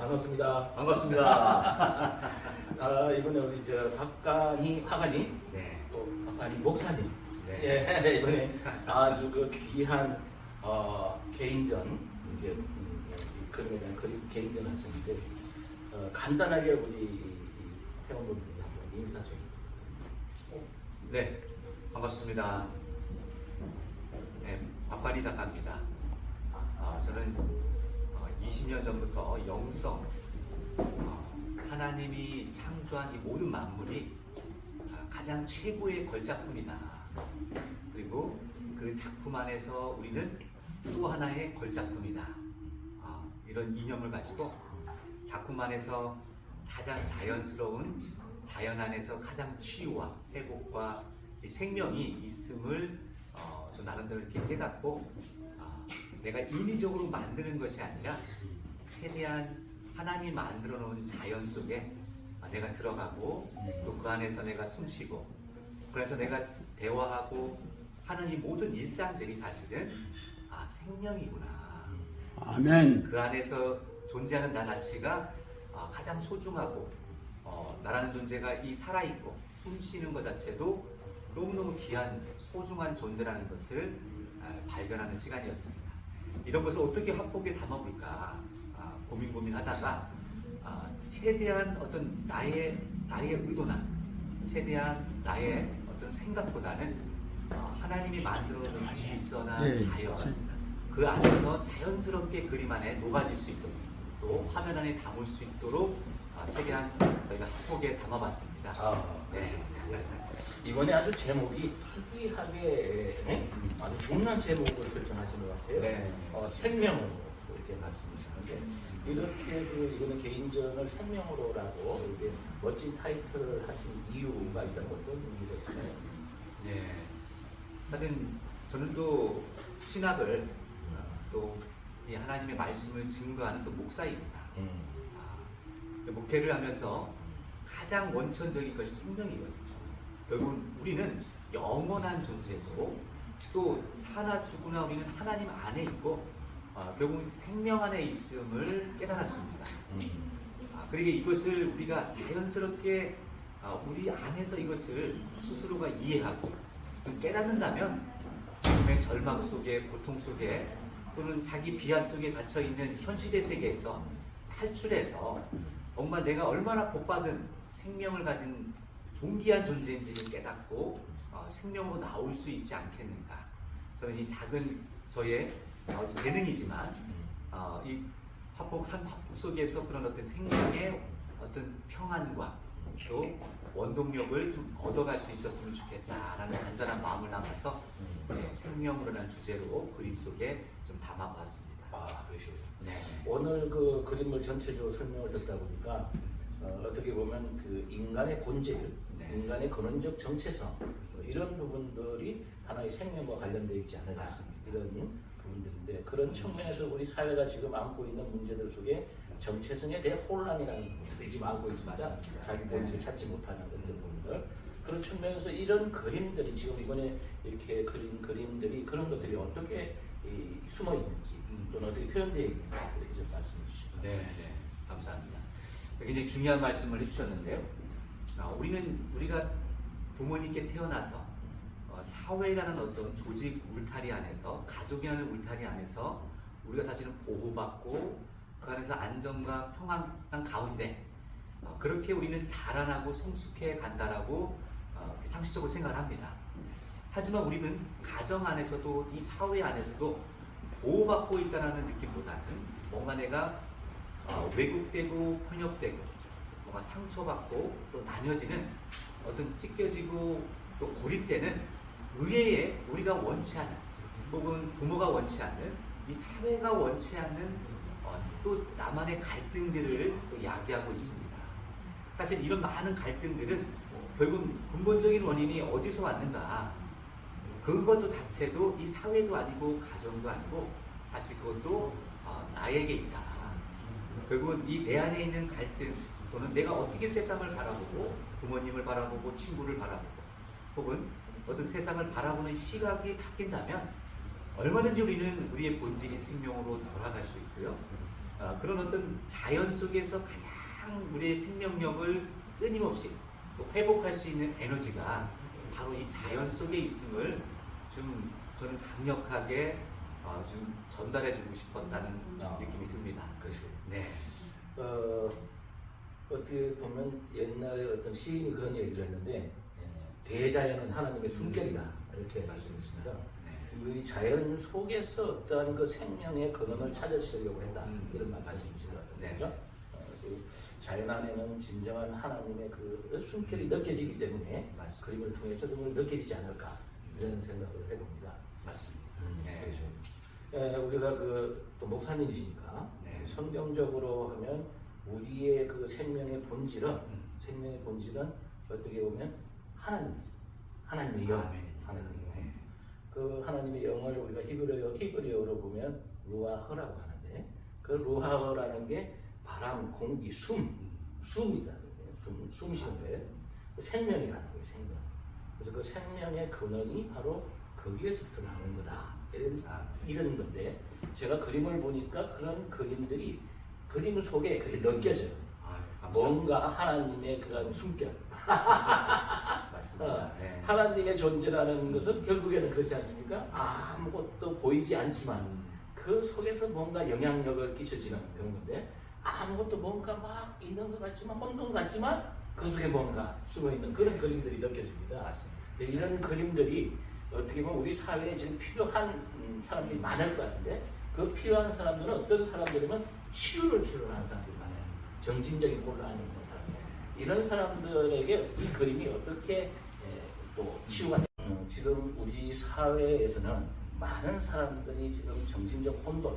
반갑습니다. 반갑습니다. 아, 이번에 우리 저 박간희 화가님, 네. 또 박간희 목사님, 네. 예, 이번에 아주 그 귀한 어, 개인전, 이게 음, 이 그림에 대한 그림 개인전 하셨는데 어, 간단하게 우리 이 회원분들이 한번 인사 좀. 네. 반갑습니다. 네. 박관희 작가입니다. 아, 저는 어, 20년 전부터 영성, 어, 하나님이 창조한 이 모든 만물이 아, 가장 최고의 걸작품이다. 그리고 그 작품 안에서 우리는 또 하나의 걸작품이다. 아, 이런 이념을 가지고 작품 안에서 가장 자연스러운 자연 안에서 가장 치유와 회복과 이 생명이 있음을 어, 저 나름대로 이렇게 깨닫고 아, 내가 인위적으로 만드는 것이 아니라 최대한 하나님이 만들어 놓은 자연 속에 아, 내가 들어가고 또 그 안에서 내가 숨쉬고 그래서 내가 대화하고 하는 이 모든 일상들이 사실은 아 생명이구나 아멘. 그 안에서 존재하는 나 자체가 아, 가장 소중하고 어, 나라는 존재가 이 살아있고 숨쉬는 것 자체도 너무너무 귀한 소중한 존재라는 것을 아, 발견하는 시간이었습니다. 이런 것을 어떻게 화폭에 담아볼까 아, 고민 고민하다가 아, 최대한 어떤 나의 나의 의도나 최대한 나의 어떤 생각보다는 어, 하나님이 만들어 놓은 질서나 네, 자연 그 안에서 자연스럽게 그림 안에 녹아질 수 있도록 또 화면 안에 담을 수 있도록 아, 최대한 저희가 학폭에 담아봤습니다. 아, 네. 이번에 아주 제목이 특이하게 네? 아주 중요한 제목을 결정하신 것 같아요. 네. 어, 생명으로 이렇게 말씀하시는데 이렇게 그 이거는 개인전을 생명으로라고 이렇게 멋진 타이틀을 하신 이유가 있다는 것도 의미가 있어요. 네. 하여튼 저는 또 신학을 또 이 하나님의 말씀을 증거하는 또 목사입니다. 음. 아, 목회를 하면서 가장 원천적인 것이 생명이거든요. 결국은 우리는 영원한 존재고 또 사나 죽으나 우리는 하나님 안에 있고 아, 결국은 생명 안에 있음을 깨달았습니다. 음. 아, 그러게 이것을 우리가 자연스럽게 아, 우리 안에서 이것을 스스로가 이해하고 좀 깨닫는다면 지금의 절망 속에 고통 속에 또는 자기 비하 속에 갇혀 있는 현실의 세계에서 탈출해서 정말 내가 얼마나 복받은 생명을 가진 존귀한 존재인지를 깨닫고 어, 생명으로 나올 수 있지 않겠는가. 저는 이 작은 저의 어, 재능이지만 어, 이 화폭 한 화폭 속에서 그런 어떤 생명의 어떤 평안과 또 원동력을 좀 얻어갈 수 있었으면 좋겠다라는 간절한 마음을 담아서 네, 생명으로라는 주제로 그림 속에 좀 담아봤습니다. 아, 그러시군요. 네. 오늘 그 그림을 전체적으로 설명을 듣다 보니까 어, 떻게 보면 그 인간의 본질, 네. 인간의 근원적 정체성 어, 이런 부분들이 하나의 생명과 관련되어 있지 않을까 맞습니다. 이런 부분들인데 그런 측면에서 우리 사회가 지금 안고 있는 문제들 속에 정체성에 대해 혼란이라는 부분들이 지금 안고 있습니다. 맞습니다. 자기 본질을 찾지 못하는 그런 부분들. 그런 측면에서 이런 그림들이 지금 이번에 이렇게 그린 그림들이 그런 것들이 어떻게 이, 숨어 있는지 음. 또는 어떻게 표현되어 있는지 이렇게 좀 말씀해 주시죠. 네, 네, 감사합니다. 굉장히 중요한 말씀을 해주셨는데요. 아, 우리는 우리가 부모님께 태어나서 어, 사회라는 어떤 조직 울타리 안에서 가족이라는 울타리 안에서 우리가 사실은 보호받고 그 안에서 안정과 평안한 가운데 어, 그렇게 우리는 자라나고 성숙해 간다라고 어, 상식적으로 생각을 합니다. 하지만 우리는 가정 안에서도 이 사회 안에서도 보호받고 있다는 느낌보다는 뭔가 내가 어, 왜곡되고 편협되고 뭔가 상처받고 또 나뉘어지는 어떤 찢겨지고 또 고립되는 의외에 우리가 원치 않는 혹은 부모가 원치 않는 이 사회가 원치 않는 어, 또 나만의 갈등들을 또 야기하고 있습니다. 사실 이런 많은 갈등들은 결국 근본적인 원인이 어디서 왔는가 그것도 자체도 이 사회도 아니고 가정도 아니고 사실 그것도 어, 나에게 있다. 결국은 이 내 안에 있는 갈등 또는 내가 어떻게 세상을 바라보고 부모님을 바라보고 친구를 바라보고 혹은 어떤 세상을 바라보는 시각이 바뀐다면 얼마든지 우리는 우리의 본질인 생명으로 돌아갈 수 있고요. 어, 그런 어떤 자연 속에서 가장 우리의 생명력을 끊임없이 또 회복할 수 있는 에너지가 바로 이 자연 속에 있음을 좀 저는 강력하게 어, 좀 전달해주고 싶었다는 아. 느낌이 듭니다. 그렇죠. 네. 어, 어떻게 보면 옛날에 어떤 시인이 그런 얘기를 했는데 예, 대자연은 하나님의 숨결이다 이렇게 말씀했습니다. 네. 이 자연 속에서 어떠한 그 생명의 근원을 찾으시려고 했다 음, 이런. 말씀이신 것 같아요. 네. 그죠? 어, 그 자연 안에는 진정한 하나님의 그 숨결이 느껴지기 때문에 맞습니다. 그림을 통해서 그걸 느껴지지 않을까 이런 생각을 해봅니다. 맞습니다. 음, 네. 그렇죠. 예, 우리가 그 또 목사님이시니까 네. 성경적으로 하면 우리의 그 생명의 본질은 음. 생명의 본질은 어떻게 보면 하나님, 하나님의 영, 아멘입니다. 하나님의 영. 네. 그 하나님의 영을 우리가 히브리어 히브리어로 보면 루아흐라고 하는데 그 루아흐라는 게 바람, 공기, 숨, 음. 숨이다. 숨, 숨 쉬는 거예요. 그 생명이라는 거예요, 생명. 그래서 그 생명의 근원이 바로 거기에서부터 나오는 거다. 이런, 아, 이런 건데, 제가 그림을 보니까 그런 그림들이 그림 속에 그게 느껴져요. 아, 감사합니다. 뭔가 하나님의 그런 숨결. 맞습니다. 어, 네. 하나님의 존재라는 것은 결국에는 그렇지 않습니까? 아무것도 보이지 않지만 음. 그 속에서 뭔가 영향력을 끼쳐지는 그런 건데 아무것도 뭔가 막 있는 것 같지만 혼돈 같지만 그 속에 뭔가 숨어 있는 그런 그림들이 느껴집니다. 맞습니다. 이런 그림들이 어떻게 보면 우리 사회에 지금 필요한 음, 사람들이 많을 것 같은데 그 필요한 사람들은 어떤 사람들이면 치유를 필요로 하는 사람들이 많아요. 정신적인 곤란이 있는 사람들. 이런 사람들에게 이 그림이 어떻게 에, 또 치유가 되- 음, 지금 우리 사회에서는 많은 사람들이 지금 정신적 혼돈,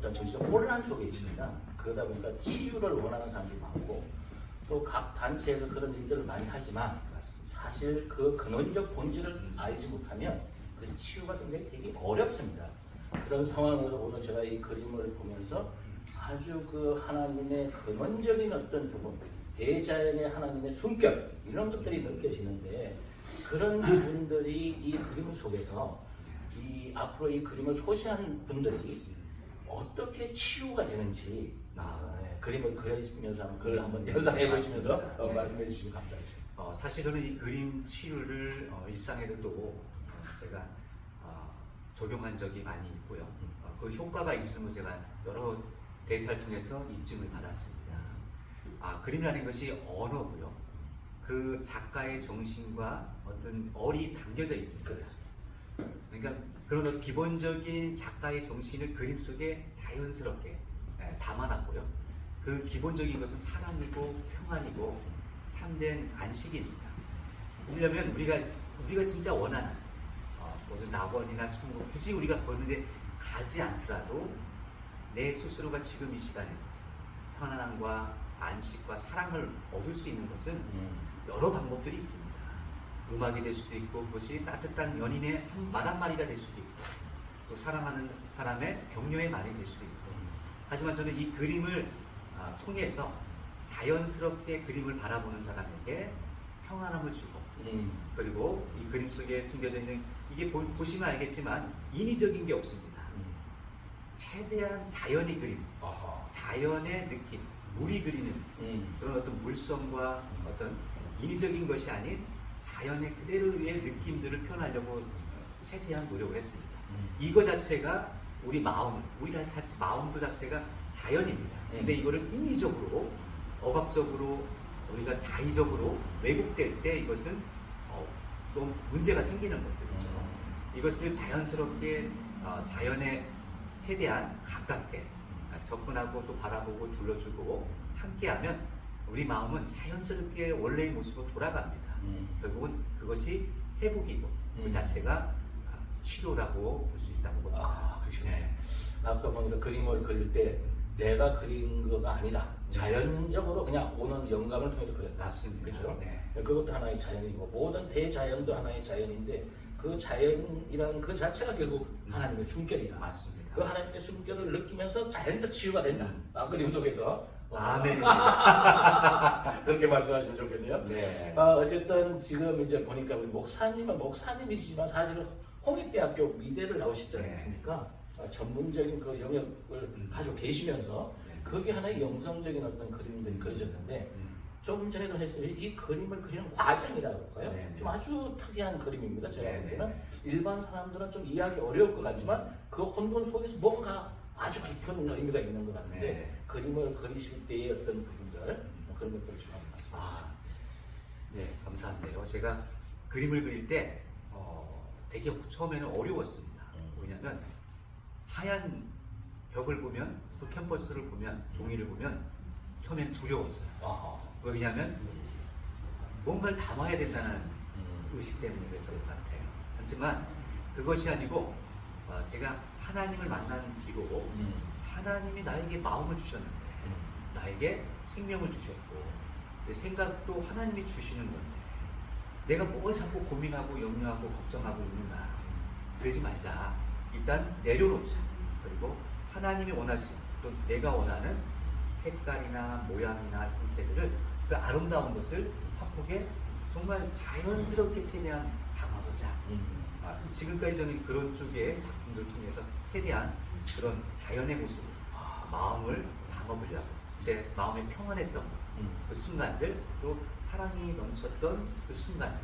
어, 어떤 정신적 혼란 속에 있습니다. 그러다 보니까 치유를 원하는 사람들이 많고 또 각 단체에서 그런 일들을 많이 하지만 사실 그 근원적 본질을 알지 못하면 그 치유가 굉장히 되게 어렵습니다. 그런 상황에서 오늘 제가 이 그림을 보면서 아주 그 하나님의 근원적인 어떤 부분, 대자연의 하나님의 숨결 이런 것들이 느껴지는데 그런 분들이 이 그림 속에서 이 앞으로 이 그림을 소지한 분들이 어떻게 치유가 되는지 아, 네, 그림을 그리시면서 한번 그걸 한번 연상해 보시면서 어, 네. 말씀해 주시면 감사하죠. 어, 사실 저는 이 그림 치유를 어, 일상에도 또 어, 제가 어, 적용한 적이 많이 있고요. 어, 그 효과가 있음을 제가 여러 데이터를 통해서 입증을 받았습니다. 아, 그림이라는 것이 언어고요. 그 작가의 정신과 어떤 얼이 담겨져 있습니다. 그러니까 그런 기본적인 작가의 정신을 그림 속에 자연스럽게 예, 담아놨고요. 그 기본적인 것은 사랑이고 평안이고 참된 안식입니다. 왜냐하면 우리가 우리가 진짜 원하는 어, 뭐든 낙원이나 천국 굳이 우리가 거는데 가지 않더라도 내 스스로가 지금 이 시간에 편안함과 안식과 사랑을 얻을 수 있는 것은 음. 여러 방법들이 있습니다. 음악이 될 수도 있고 그것이 따뜻한 연인의 말 한마디가 될 수도 있고 또 사랑하는 사람의 격려의 말이 될 수도 있고 하지만 저는 이 그림을 아, 통해서 자연스럽게 그림을 바라보는 사람에게 평안함을 주고 음. 그리고 이 그림 속에 숨겨져 있는 이게 보, 보시면 알겠지만 인위적인 게 없습니다. 음. 최대한 자연의 그림. 자연의 느낌, 물이 그리는 음. 그런 어떤 물성과 어떤 인위적인 것이 아닌 자연의 그대로의 느낌들을 표현하려고 최대한 노력을 했습니다. 음. 이거 자체가 우리 마음, 우리 자, 자, 마음도 자체가 자연입니다. 근데 음. 이거를 인위적으로, 억압적으로, 우리가 자의적으로 왜곡될 때 이것은 어, 또 문제가 생기는 것들이죠. 음. 이것을 자연스럽게 어, 자연에 최대한 가깝게 아, 접근하고 또 바라보고 둘러주고 함께하면 우리 마음은 자연스럽게 원래의 모습으로 돌아갑니다. 음. 결국은 그것이 회복이고 그 음. 자체가 아, 치료라고 볼 수 있다고 봅니다. 아, 그러시네. 네. 아까 보니까 그림을 그릴 때 내가 그린 거가 아니다. 네. 자연적으로 그냥 오는 영감을 통해서 그렸다. 맞습니다. 그렇죠? 네. 그것도 하나의 자연이고 모든 대자연도 하나의 자연인데 그 자연이라는 그 자체가 결국 음. 하나님의 숨결이다. 맞습니다. 그 하나님의 숨결을 느끼면서 자연적 치유가 된다. 음. 아, 그림 속에서. 아멘입니다. 그렇게 말씀하시면 좋겠네요. 네. 아, 어쨌든 지금 이제 보니까 우리 목사님은 목사님이시지만 사실은 홍익대학교 미대를 나오시지 네. 않습니까? 어, 전문적인 그 영역을 음. 가지고 계시면서 네. 그게 하나의 영성적인 어떤 그림들이 그려졌는데 음. 좀 전에도 했어요. 이 그림을 그리는 과정이라고 할까요? 네, 네. 좀 아주 특이한 그림입니다. 제가 네, 볼 네. 때는 일반 사람들은 좀 이해하기 어려울 것 같지만 그 혼돈 속에서 뭔가 아주 깊은 의미가 있는 것 같은데 네. 그림을 그리실 때의 어떤 부분들 뭐 그런 것들을 좀 말씀해. 아, 네, 감사한데요. 제가 그림을 그릴 때 어, 되게 처음에는 어려웠습니다. 음. 왜냐하면 하얀 벽을 보면 또 캠퍼스를 보면 종이를 보면 처음엔 두려웠어요. 아하. 왜냐하면 뭔가를 담아야 된다는 음. 의식 때문에 그랬던 것 같아요. 하지만 그것이 아니고 어, 제가 하나님을 만난 뒤로 음. 하나님이 나에게 마음을 주셨는데 음. 나에게 생명을 주셨고 내 생각도 하나님이 주시는 건데 내가 뭘 자꾸 고민하고 염려하고 걱정하고 있는가 그러지 말자 일단 내려놓자 그리고 하나님이 원하시는 또 내가 원하는 색깔이나 모양이나 형태들을 그 아름다운 것을 화폭에 정말 자연스럽게 담아 보자 음. 아, 지금까지 저는 그런 쪽의 작품들을 통해서 최대한 그런 자연의 모습, 아, 마음을 담아보려고 제 마음이 평안했던 음. 그 순간들, 또 사랑이 넘쳤던 그 순간들,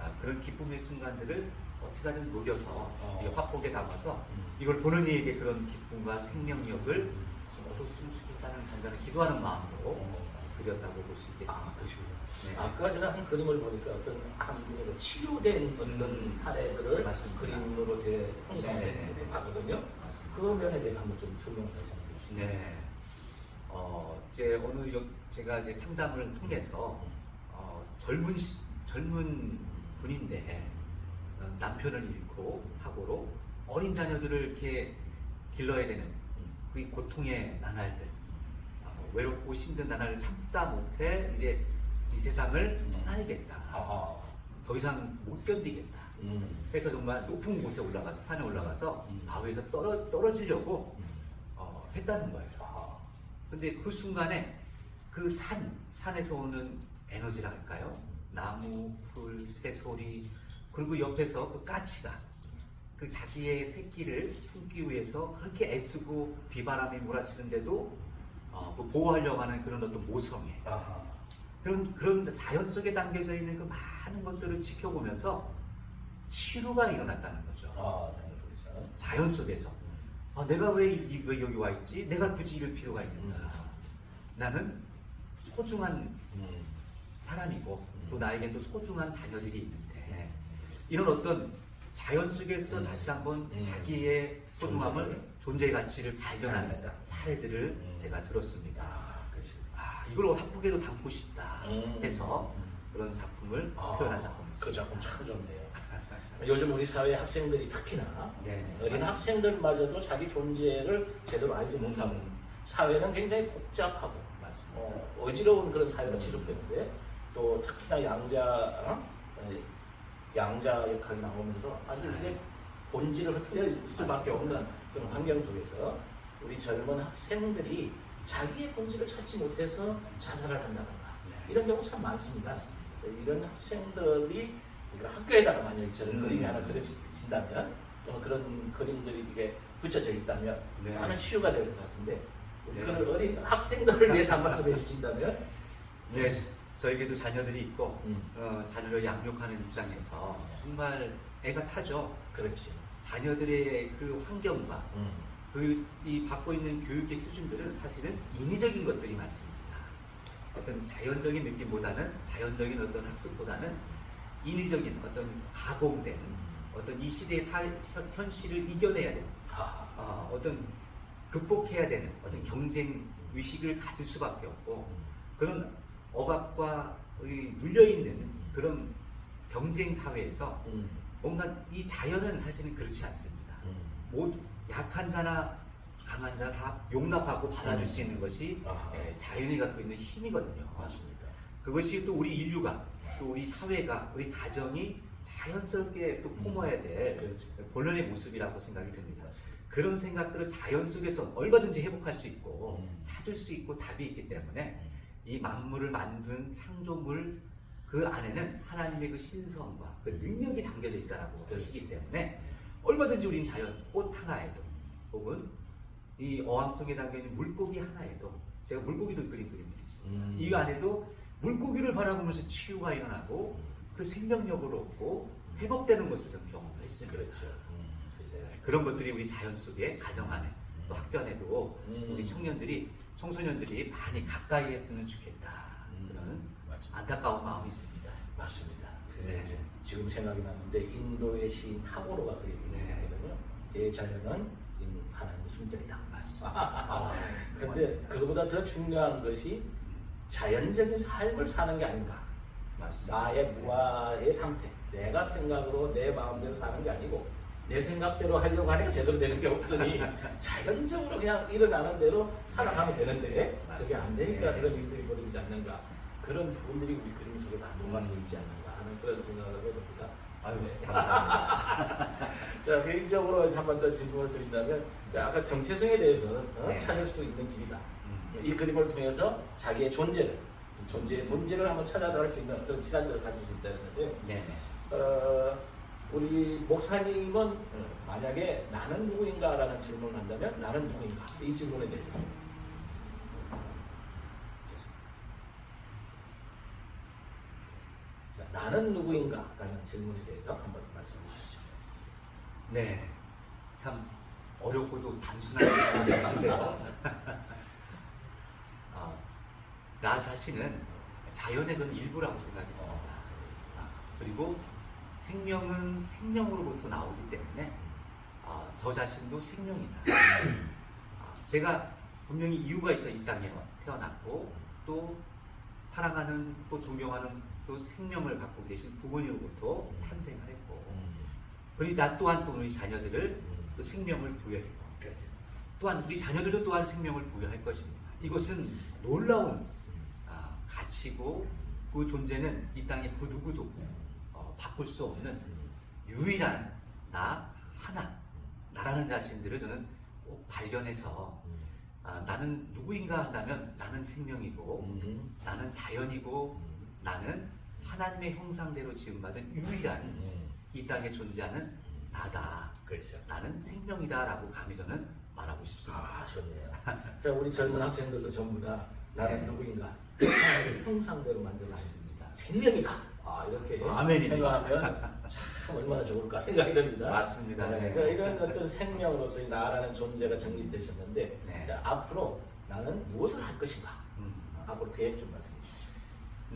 아, 그런 기쁨의 순간들을 어떻게든 녹여서 어. 이 화폭에 담아서 음. 이걸 보는 이에게 그런 기쁨과 생명력을 좀 얻었으면 좋겠다는 간절한 기도하는 마음으로 어. 그렸다고 볼 수 있겠습니다. 아, 그러시군요. 네. 아까 전에 한 그림을 보니까 어떤 한 분의 그 치료된 어떤 음. 사례들을 맞습니다. 그림으로 되어 네, 네, 네. 형성된 봤거든요. 그 면에 대해서 한번 좀 설명을 해주시면 주시죠. 네. 어, 이제 어느 여- 제가 이제 상담을 통해서 어, 젊은 시- 젊은 분인데 어, 남편을 잃고 사고로 어린 자녀들을 이렇게 길러야 되는 그 고통의 나날들 어, 외롭고 힘든 나날을 참다 못해 이제 이 세상을 떠나야겠다. 아하. 더 이상 못 견디겠다. 음. 그래서 정말 높은 곳에 올라가서 산에 올라가서 음. 바위에서 떨어, 떨어지려고 음. 어, 했다는 거예요. 아하. 근데 그 순간에 그 산, 산에서 오는 에너지라 할까요? 나무, 풀, 새소리, 그리고 옆에서 그 까치가 그 자기의 새끼를 품기 위해서 그렇게 애쓰고 비바람이 몰아치는데도 어, 그 보호하려고 하는 그런 어떤 모성애. 아하. 그런, 그런 자연 속에 담겨져 있는 그 많은 것들을 지켜보면서 치료가 일어났다는 거죠. 아, 당연히 자연 속에서. 아, 내가 왜, 이- 왜 여기 와 있지? 내가 굳이 이럴 필요가 있는가? 나는 소중한 음. 사람이고 또 나에겐 또 소중한 자녀들이 있는데 이런 어떤 자연 속에서 음. 다시 한번 음. 자기의 소중함을 존재의 가치를 발견하는 발견했다. 사례들을 음. 제가 들었습니다. 아. 아, 이걸 한국에도 담고 싶다 음. 해서 음. 그런 작품을 아, 표현한 작품입니다. 그 작품 참 좋네요. 요즘 우리 사회 학생들이 특히나 네. 어린 학생들마저도 자기 존재를 제대로 알지 음. 못하고 사회는 굉장히 복잡하고 맞습니다. 어, 어지러운 그런 사회가 지속되는데 또 특히나 양자 어? 어, 양자 역할이 나오면서 아주 네. 이게 본질을 흐트릴 수밖에 없는 그런 환경 속에서 우리 젊은 학생들이 자기의 본질을 찾지 못해서 자살을 한다던가 네. 이런 경우 참 많습니다. 이런 학생들이 학교에다가 만약 저런 음. 그림이 하나 그려진다면 어, 그런 그림들이 이게 붙여져 있다면 네. 많은 치유가 될 것 같은데 우리 네. 그런 어린 학생들을 위해서 한 말씀 해주신다면 네, 저에게도 자녀들이 있고 음. 어, 자녀를 양육하는 입장에서 정말 애가 타죠. 그렇지. 자녀들의 그 환경과 음. 그이 받고 있는 교육의 수준들은 사실은 인위적인 것들이 많습니다. 어떤 자연적인 느낌보다는 자연적인 어떤 학습보다는 인위적인 어떤 가공된 어떤 이 시대의 사, 현- 현실을 이겨내야 되는. 어, 어떤 극복해야 되는 어떤 경쟁 의식을 가질 수밖에 없고 그런 억압과 이 눌려있는 그런 경쟁 사회에서 음. 뭔가 이 자연은 사실은 그렇지 않습니다. 음. 모 약한 자나 강한 자 다 용납하고 받아줄 음. 수 있는 것이 아하. 예, 자연이 갖고 있는 힘이거든요. 맞습니다. 그것이 또 우리 인류가 또 우리 사회가 우리 가정이 자연스럽게 또 품어야 될 그렇지. 본연의 모습이라고 생각이 듭니다. 그런 생각들을 자연 속에서 얼마든지 회복할 수 있고 음. 찾을 수 있고 답이 있기 때문에 이 만물을 만든 창조물 그 안에는 하나님의 그 신성과 그 능력이 담겨져 있다라고 그렇지. 하시기 때문에 얼마든지 우리는 자연 꽃 하나에도 혹은 이 어항 속에 담겨 있는 물고기 하나에도 제가 물고기도 그린 그림들이 있어요. 음. 이 안에도 물고기를 바라보면서 치유가 일어나고 그 생명력을 얻고 회복되는 것을 좀 경험을 했습니다. 그렇죠. 음. 그런 것들이 우리 자연 속에 가정 안에 또 학교 안에도 음. 우리 청년들이 청소년들이 많이 가까이 했으면 좋겠다 음. 안타까운 마음이 있습니다. 맞습니다. 네. 네. 이제 지금 생각이 나는데 인도의 시인 타고로가 그린 네. 거거든요. 대자연은 인- 하나님의 숨결이다. 맞습니다. 아, 근데 그거보다 더 중요한 것이 자연적인 삶을 사는 게 아닌가. 맞습니다. 나의 무아의 상태. 내가 생각으로 내 마음대로 사는 게 아니고 내 생각대로 하려고 하니까 제대로 되는 게 없더니 자연적으로 그냥 일어나는 대로 살아가면 되는데 그게 안 되니까 네. 그런 일들이 벌어지지 않는가. 그런 부분들이 우리 그림 속에 다 녹아져 있지 않는가 하는 그런 생각을 해봅니다. 아유, 감사합니다. 자, 개인적으로 한 번 더 질문을 드린다면, 자, 아까 정체성에 대해서는 어, 네. 찾을 수 있는 길이다. 음. 이 그림을 통해서 자기의 존재를, 존재의 본질을 한번 찾아갈 수 있는 그런 시간들을 가질 수 있다는데, 네. 어, 우리 목사님은 어, 만약에 나는 누구인가라는 질문을 한다면 나는 누구인가? 이 질문에 대해서. 자, 나는 누구인가 라는 질문에 대해서 한번 말씀해 주시죠. 네. 참 어렵고도 단순한 질문인데요. 아, 나 자신은 자연의 그 일부라고 생각이 듭니다. 아, 그리고 생명은 생명으로부터 나오기 때문에 아, 저 자신도 생명이다. 아, 제가 분명히 이유가 있어 이 땅에 태어났고 또 사랑하는 또 존경하는 또 생명을 갖고 계신 부모님으로부터 탄생을 했고 그리고 나 또한 또 우리 자녀들을 또 생명을 부여했고 또한 우리 자녀들도 또한 생명을 부여할 것입니다. 이것은 놀라운 아, 가치고 그 존재는 이 땅에 그 누구도 어, 바꿀 수 없는 유일한 나 하나 나라는 자신들을 저는 꼭 발견해서 아, 나는 누구인가 한다면 나는 생명이고 음. 나는 자연이고 나는 하나님의 형상대로 지음받은 유일한 음. 이 땅에 존재하는 나다. 그렇죠. 나는 생명이다라고 감히 저는 말하고 싶습니다. 아, 좋네요. 자, 우리 젊은 학생들도 전부 다 나는 네. 누구인가? 하나님의 형상대로 만들어놨습니다. 생명이다. 아, 이렇게 아멘입니다. 생각하면 참 얼마나 좋을까 생각이 듭니다. 맞습니다. 네, 네. 자, 이런 어떤 생명으로서의 나라는 존재가 정립되셨는데, 네. 자, 앞으로 나는 무엇을 할 것인가? 음. 앞으로 계획 좀 말씀해 주시죠.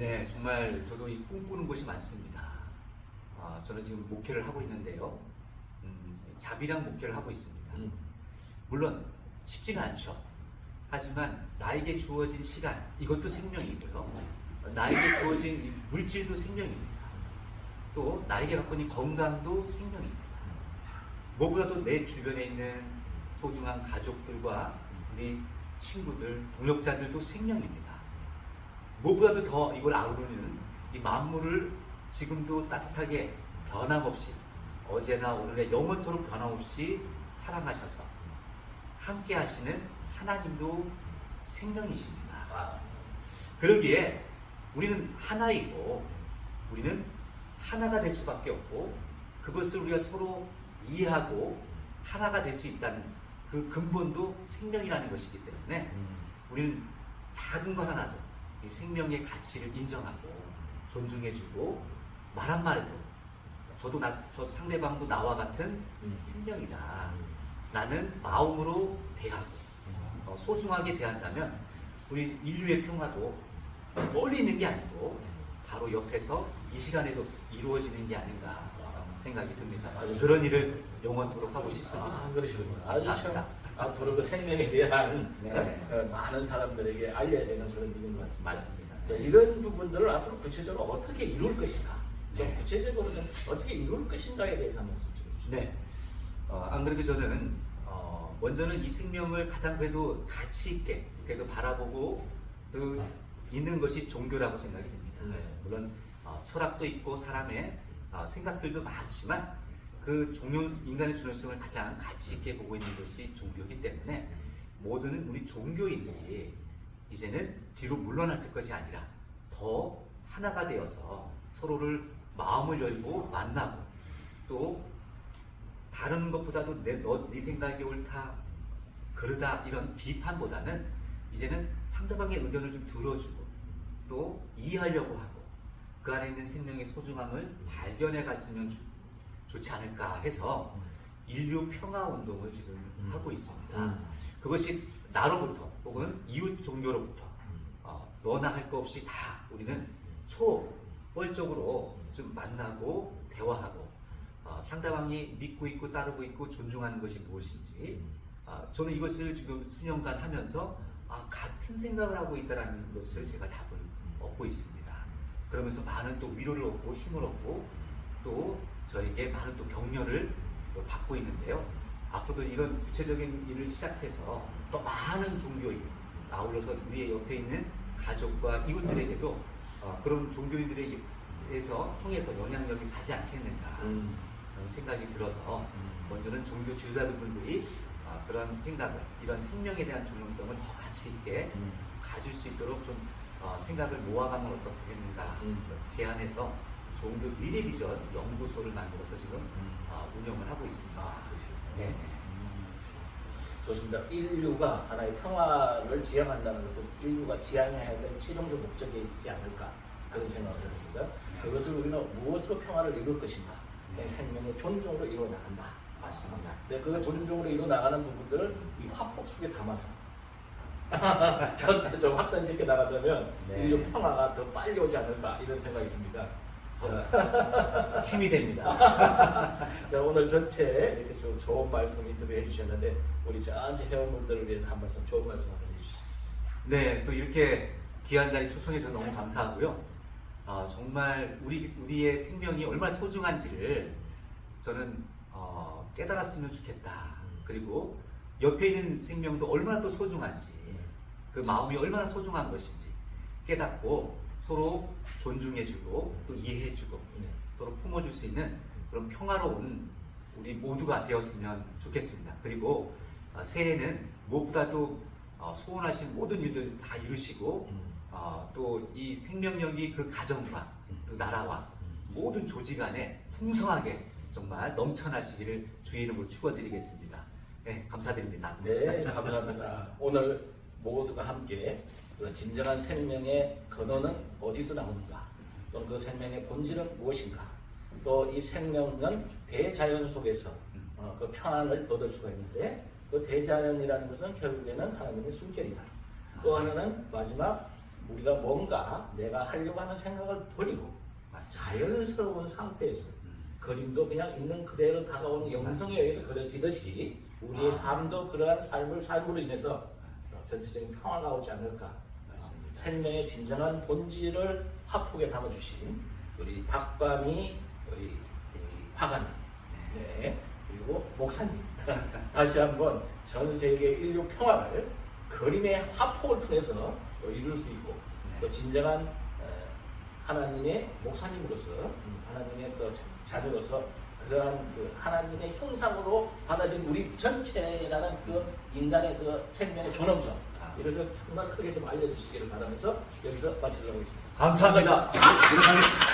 네, 정말 저도 이 꿈꾸는 곳이 많습니다. 아, 저는 지금 목회를 하고 있는데요. 음, 자비랑 목회를 하고 있습니다. 음. 물론 쉽지는 않죠. 하지만 나에게 주어진 시간, 이것도 생명이고요. 나에게 주어진 이 물질도 생명입니다. 또 나에게 갖고 있는 건강도 생명입니다. 무엇보다도 내 주변에 있는 소중한 가족들과 우리 친구들, 동역자들도 생명입니다. 무엇보다도 더 이걸 아우르는 이 만물을 지금도 따뜻하게 변함없이 어제나 오늘의 영원토록 변함없이 사랑하셔서 함께 하시는 하나님도 생명이십니다. 아, 그러기에 우리는 하나이고 우리는 하나가 될 수밖에 없고 그것을 우리가 서로 이해하고 하나가 될 수 있다는 그 근본도 생명이라는 것이기 때문에 음. 우리는 작은 것 하나도 이 생명의 가치를 인정하고 존중해주고 말 한마디도 저도 나, 저 상대방도 나와 같은 음. 생명이다. 나는 마음으로 대하고 어, 소중하게 대한다면 우리 인류의 평화도 멀리 있는 게 아니고 바로 옆에서 이 시간에도 이루어지는 게 아닌가 생각이 듭니다. 아주 그런 일을 영원토록 하고 싶습니다. 아, 그러시군요. 아주 참. 앞으로 그 생명에 대한 네. 어, 많은 사람들에게 알려야 되는 그런 일인 것 같습니다. 맞습니다. 자, 네. 이런 부분들을 앞으로 구체적으로 어떻게 이룰 것인가, 좀 네. 구체적으로 좀 어떻게 이룰 것인가에 대해서 한번 좀 주시죠. 네. 어, 안 그래도 저는 어, 먼저는 이 생명을 가장 그래도 가치 있게 그래도 바라보고 그 있는 것이 종교라고 생각이 됩니다. 네. 물론 어, 철학도 있고 사람의 어, 생각들도 많지만 그 종교 인간의 존엄성을 가장 가치 있게 보고 있는 것이 종교이기 때문에 모든 우리 종교인들이 이제는 뒤로 물러났을 것이 아니라 더 하나가 되어서 서로를 마음을 열고 만나고 또 다른 것보다도 내, 너, 네 생각이 옳다, 그러다 이런 비판보다는 이제는 상대방의 의견을 좀 들어주고 또 이해하려고 하고 그 안에 있는 생명의 소중함을 발견해 갔으면 좋- 좋지 않을까 해서 인류 평화 운동을 지금 음. 하고 있습니다. 음. 그것이 나로부터 혹은 이웃 종교로부터 어, 너나 할거 없이 다 우리는 초벌적으로 좀 만나고 대화하고 어, 상대방이 믿고 있고 따르고 있고 존중하는 것이 무엇인지 아, 저는 이것을 지금 수년간 하면서 아, 같은 생각을 하고 있다는 것을 제가 답을 얻고 있습니다. 그러면서 많은 또 위로를 얻고 힘을 얻고 또 저에게 많은 또 격려를 또 받고 있는데요. 앞으로도 이런 구체적인 일을 시작해서 또 많은 종교인 아울러서 우리의 옆에 있는 가족과 이웃들에게도 어, 그런 종교인들에게서 통해서 영향력이 가지 않겠는가 음. 그런 생각이 들어서 먼저는 종교 지도자분들이 아, 그런 생각을 이런 생명에 대한 존엄성을 더 가치 있게 음. 가질 수 있도록 좀 어, 생각을 모아가면 어떻겠는가 음. 제안해서 종교 미래 비전 연구소를 만들어서 지금 음. 어, 운영을 하고 있습니다. 아. 네. 음, 좋습니다. 인류가 하나의 평화를 지향한다는 것은 인류가 지향해야 될 최종적 목적이 있지 않을까 그런 생각을 합니다. 그것을 우리는 무엇으로 평화를 이룰 것인가? 그냥 생명의 존중으로 이루어 나간다. 맞습니다. 근데 그 존중으로 이루어 나가는 부분들을 이 화폭 속에 담아서 저한테 좀 확산시켜 나가자면 네. 인류 평화가 더 빨리 오지 않을까 이런 생각이 듭니다. 자, 힘이 됩니다. 자, 오늘 전체 이렇게 좀 좋은 말씀 인터뷰 해주셨는데 우리 전체 회원분들을 위해서 한 말씀 좋은 말씀 한번 해주시죠. 네, 또 이렇게 귀한 자리 초청해 주셔서 너무 감사하고요. 아, 정말 우리, 우리의 생명이 얼마나 소중한지를 저는 어, 깨달았으면 좋겠다. 그리고 옆에 있는 생명도 얼마나 또 소중한지, 그 마음이 얼마나 소중한 것인지 깨닫고 서로 존중해주고 또 이해해주고 네. 서로 품어줄 수 있는 그런 평화로운 우리 모두가 되었으면 좋겠습니다. 그리고 어, 새해는 무엇보다도 어, 소원하신 모든 일들 다 이루시고 어, 또이 생명력이 그 가정과 그 나라와 모든 조직 안에 풍성하게 정말 넘쳐나시기를 주의 이름으로 축원드리겠습니다. 네, 감사드립니다. 네, 감사합니다. 오늘 모두가 함께 그 진정한 생명의 근원은 어디서 나오는가? 또는 그 생명의 본질은 무엇인가? 또 이 생명은 대자연 속에서 어, 그 평안을 얻을 수가 있는데 그 대자연이라는 것은 결국에는 하나님의 숨결이다. 또 하나는 마지막 우리가 뭔가 내가 하려고 하는 생각을 버리고 자연스러운 상태에서 그림도 그냥 있는 그대로 다가오는 영성에 의해서 그려지듯이 우리의 아. 삶도 그러한 삶을 삶으로 인해서 전체적인 평화가 오지 않을까. 생명의 진정한 본질을 화폭에 담아주신 우리 박밤이 우리 이 화가님, 네 그리고 목사님. 다시 한번 전 세계 인류 평화를 그림의 화폭을 통해서 또 이룰 수 있고 또 진정한 어, 하나님의 목사님으로서 음, 하나님의 또 자- 자녀로서 그러한 그 하나님의 형상으로 받아진 우리 전체라는 그 인간의 그 생명의 존엄성 이것을 정말 크게 좀 알려주시기를 바라면서 여기서 마치도록 하겠습니다. 감사합니다.